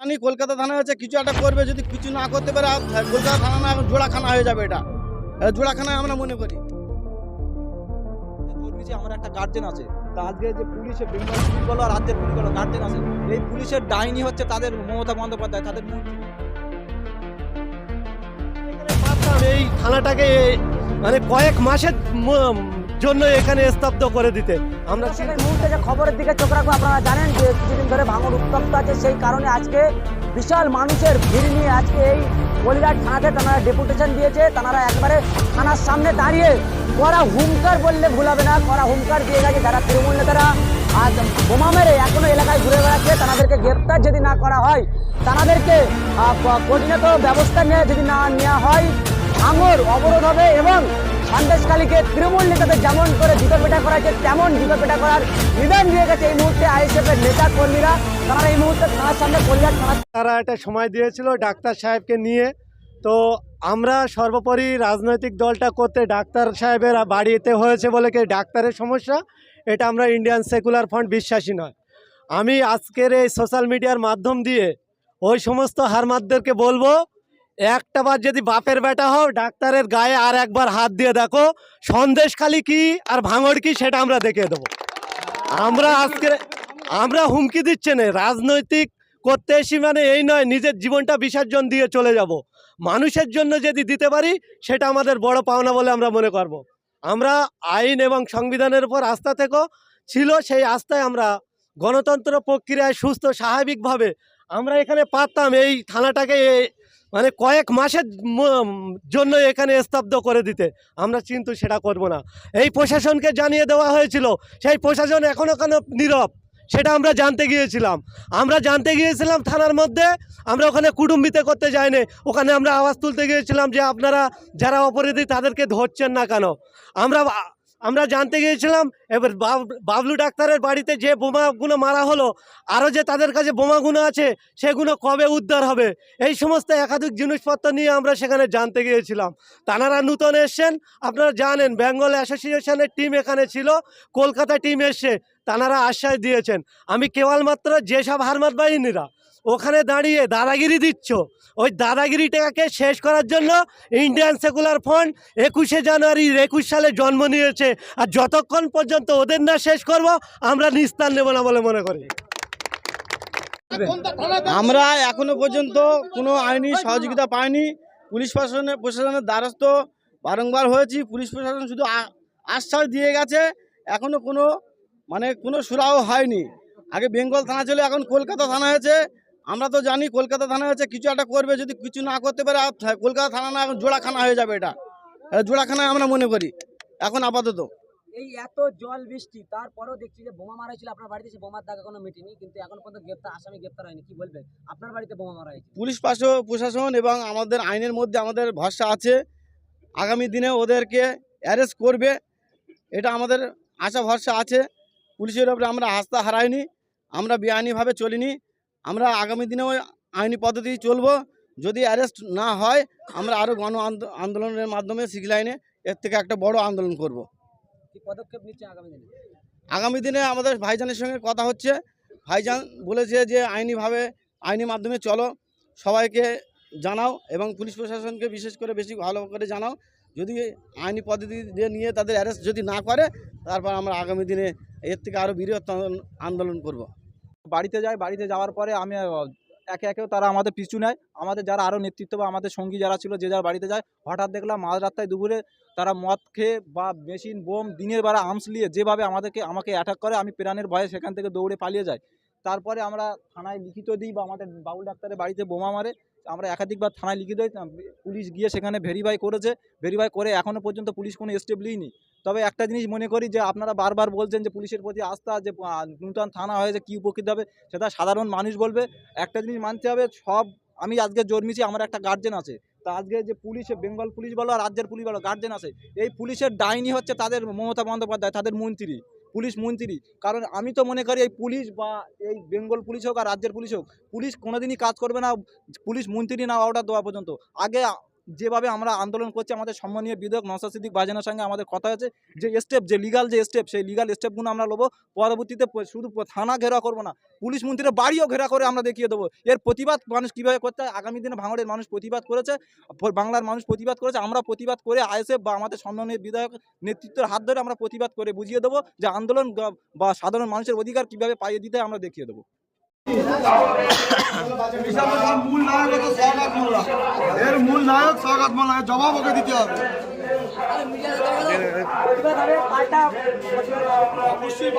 জানি কলকাতা থানা হচ্ছে কিছু একটা করবে যদি কিছু না করতে পারে আর কলকাতা থানা না এখন জোড়াখানা হয়ে যাবে এটা। জোড়াখানায় আমরা মনে করি। জন্মেছে আমার একটা গার্জেন আছে তা আজকে যে পুলিশে বেঙ্গল পুলিশ বলো আর রাজ্যের পুলিশ বলো গার্জেন আছে এই পুলিশের ডাইনি হচ্ছে তাদের মমতা বন্দ্যোপাধ্যায় তাদের এই থানাটাকে মানে কয়েক মাসের ম- জন্য এখানে স্তব্ধ করে দিতে। আমরা দর্শক, এই মুহূর্তে যে খবরের দিকে চোখ রাখব আপনারা জানেন যে কিছুদিন ধরে ভাঙন উত্তপ্ত আছে সেই কারণে আজকে বিশাল মানুষের ভিড় নিয়ে আজকে এই বলিরাট থানাতে তারা ডেপুটেশন দিয়েছে। তারা একবারে থানার সামনে দাঁড়িয়ে করা হুঙ্কার বললে ভুল হবে না করা হুঙ্কার দিয়ে গেছে যারা তৃণমূল নেতারা। আজ বোমা মেরে এখনও এলাকায় ঘুরে বেড়াচ্ছে তাদেরকে গ্রেপ্তার যদি না করা হয় তাদেরকে পরিণত ব্যবস্থা নিয়ে যদি না নেওয়া হয় ভাঙর অবরোধ হবে এবং সন্দেশকালীকে তৃণমূল নেতাদের যেমন করে জুতো পেটা করা হয়েছে তেমন জুতো পেটা করার নিদান দিয়ে গেছে এই মুহূর্তে আইএসএফ এর নেতা কর্মীরা। তারা এই মুহূর্তে থানার সামনে তারা একটা সময় দিয়েছিল ডাক্তার সাহেবকে নিয়ে। তো আমরা সর্বোপরি রাজনৈতিক দলটা করতে ডাক্তার সাহেবের বাড়িতে হয়েছে বলে কি ডাক্তারের সমস্যা? এটা আমরা ইন্ডিয়ান সেকুলার ফান্ড বিশ্বাসী নয়। আমি আজকের এই সোশ্যাল মিডিয়ার মাধ্যম দিয়ে ওই সমস্ত হারমাদদেরকে বলব একটা বার যদি বাপের বেটা হও, ডাক্তারের গায়ে আর একবার হাত দিয়ে দেখো সন্দেশখালি কি আর ভাঙড় কি সেটা আমরা দেখিয়ে দেবো। আমরা আজকে আমরা হুমকি দিচ্ছে না, রাজনৈতিক করতে এসি মানে এই নয়, নিজের জীবনটা বিসর্জন দিয়ে চলে যাব। মানুষের জন্য যদি দিতে পারি, সেটা আমাদের বড় পাওনা বলে আমরা মনে করব। আমরা আইন এবং সংবিধানের উপর আস্থা থেকেও ছিল, সেই আস্থায় আমরা গণতন্ত্র প্রক্রিয়ায় সুস্থ স্বাভাবিকভাবে আমরা এখানে পারতাম, এই থানাটাকে মানে কয়েক মাসের জন্য এখানে স্তব্ধ করে দিতে। আমরা কিন্তু সেটা করব না। এই প্রশাসনকে জানিয়ে দেওয়া হয়েছিল, সেই প্রশাসন এখনও কেন নীরব? সেটা আমরা জানতে গিয়েছিলাম। আমরা জানতে গিয়েছিলাম থানার মধ্যে, আমরা ওখানে কুটুম্বিতে করতে যাইনি। ওখানে আমরা আওয়াজ তুলতে গিয়েছিলাম যে আপনারা, যারা অপরাধী তাদেরকে ধরছেন না কেন? আমরা আমরা জানতে গিয়েছিলাম, এবার বাব- বাবলু ডাক্তারের বাড়িতে যে বোমাগুলো মারা হলো আরও যে তাদের কাছে বোমাগুলো আছে, সেগুলো কবে উদ্ধার হবে? এই সমস্ত একাধিক জিনিসপত্র নিয়ে আমরা সেখানে জানতে গিয়েছিলাম। তানারা নূতন এসছেন, আপনারা জানেন, বেঙ্গল অ্যাসোসিয়েশনের টিম এখানে ছিল, কলকাতা টিম এসছে তানারা আশ্বাস দিয়েছেন। আমি কেবলমাত্র যেসব হারমাত বাহিনীরা ওখানে দাঁড়িয়ে দাদাগিরি দিচ্ছ। ওই দাদাগিরিটাকে শেষ করার জন্য ইন্ডিয়ান সেকুলার ফ্রন্ট একুশে জানুয়ারি একুশ সালে জন্ম নিয়েছে। আর যতক্ষণ পর্যন্ত ওদের না শেষ করব, আমরা নিস্তার নেব না বলে মনে করি। আমরা এখনও পর্যন্ত কোনো আইনি সহযোগিতা পাইনি। পুলিশ প্রশাসনের প্রশাসনের দ্বারস্থ বারংবার হয়েছি। পুলিশ প্রশাসন শুধু আশ্বাস দিয়ে গেছে। এখনও কোনো মানে কোনো সুরাহ হয়নি। আগে বেঙ্গল থানা ছিল, এখন কলকাতা থানা হয়েছে। আমরা তো জানি কলকাতা থানা হচ্ছে কিছু একটা করবে যদি কিছু না করতে পারে আর কলকাতা থানা না এখন জোড়াখানা হয়ে যাবে এটা। জোড়াখানায় আমরা মনে করি এখন আপাতত। এই এত জল বৃষ্টি তারপরেও দেখছি যে বোমা মারা হয়েছিল আপনার বাড়িতে সে বোমার দাগ এখনও মেটেনি কিন্তু এখন পর্যন্ত গ্রেপ্তার আসামি গ্রেপ্তার হয়নি কি বলবেন? আপনার বাড়িতে বোমা মারা হয়েছে। পুলিশ পাশ- প্রশাসন এবং আমাদের আইনের মধ্যে আমাদের ভরসা আছে আগামী দিনে ওদেরকে অ্যারেস্ট করবে এটা আমাদের আশা ভরসা আছে। পুলিশের উপরে আমরা আস্থা হারাইনি আমরা বেআইনিভাবে চলিনি। আমরা আগামী দিনেও আইনি পদ্ধতি চলবো। যদি অ্যারেস্ট না হয় আমরা আরও গণ আন্দো- আন্দোলনের মাধ্যমে সিক্স লাইনে এর থেকে একটা বড় আন্দোলন করব। পদক্ষেপ নিচ্ছে আগামী দিনে? আগামী দিনে আমাদের ভাইজানের সঙ্গে কথা হচ্ছে। ভাইজান বলেছে যে আইনিভাবে আইনি মাধ্যমে চলো। সবাইকে জানাও এবং পুলিশ প্রশাসনকে বিশেষ করে বেশি ভালো করে জানাও। যদি আইনি পদ্ধতি দিয়ে নিয়ে তাদের অ্যারেস্ট যদি না করে তারপর আমরা আগামী দিনে এর থেকে আরও বৃহত্তম আন্দোলন করব। বাড়িতে যায়, বাড়িতে যাওয়ার পরে আমি একে একেও তারা আমাদের পিছু নেয়। আমাদের যারা আরও নেতৃত্ব বা আমাদের সঙ্গী যারা ছিল, যে যার বাড়িতে যায়, হঠাৎ দেখলাম মাঝ রাস্তায় দুপুরে তারা মদ খেয়ে বা মেশিন, বোম, দিনের বেলা আর্মস নিয়ে যেভাবে আমাদেরকে, আমাকে অ্যাটাক করে, আমি প্রাণের ভয়ে সেখান থেকে দৌড়ে পালিয়ে যাই। তারপরে আমরা থানায় লিখিত দিই বা আমাদের বাবুল ডাক্তারের বাড়িতে বোমা মারে। আমরা একাধিকবার থানায় লিখিত দিই পুলিশ গিয়ে সেখানে ভেরিফাই করেছে ভেরিফাই করে এখনও পর্যন্ত পুলিশ কোনো স্টেপ নিইনি। তবে একটা জিনিস মনে করি যে আপনারা বারবার বলছেন যে পুলিশের প্রতি আস্থা, যে নূতন থানা হয়েছে, কী উপকৃত হবে, সেটা সাধারণ মানুষ বলবে। একটা জিনিস মানতে হবে, সব, আমি আজকে জন্মেছি, আমার একটা গার্জেন আছে। তা আজকে যে পুলিশে, বেঙ্গল পুলিশ বলো আর রাজ্যের পুলিশ বলো গার্জেন আছে। এই পুলিশের ডাইনি হচ্ছে তাদের মমতা বন্দ্যোপাধ্যায়, তাদের মন্ত্রী। পুলিশ মন্ত্রী। কারণ আমি তো মনে করি এই পুলিশ বা এই বেঙ্গল পুলিশ হোক আর রাজ্যের পুলিশ হোক, পুলিশ কোনোদিনই কাজ করবে না, পুলিশ মন্ত্রী না অর্ডার দেওয়া পর্যন্ত। আগে যেভাবে আমরা আন্দোলন করছি, আমাদের সম্মানীয় বিধায়ক নওশাদ সিদ্দিক বাজানোর সঙ্গে আমাদের কথা হয়েছে, যে স্টেপ যে লিগাল যে স্টেপ সেই লিগাল স্টেপগুলো আমরা নেব। পরবর্তীতে শুধু থানা ঘেরা করব না, পুলিশ মন্ত্রীর বাড়িও ঘেরা করে আমরা দেখিয়ে দেবো। এর প্রতিবাদ মানুষ কীভাবে করতে হয়? আগামী দিনে ভাঙড়ের মানুষ প্রতিবাদ করেছে বাংলার মানুষ প্রতিবাদ করেছে, আমরা প্রতিবাদ করে আইএসএফ বা আমাদের সম্মানীয় বিধায়ক নেতৃত্বের হাত ধরে আমরা প্রতিবাদ করে বুঝিয়ে দেবো যে আন্দোলন বা সাধারণ মানুষের অধিকার কীভাবে পাইয়ে দিতে আমরা দেখিয়ে দেবো। মূল নায়ক হচ্ছে সৌগাত মোল্লা এর মূল নায়ক সৌগাত মোল্লা জবাব ওকে দিতে হবে অবশ্যই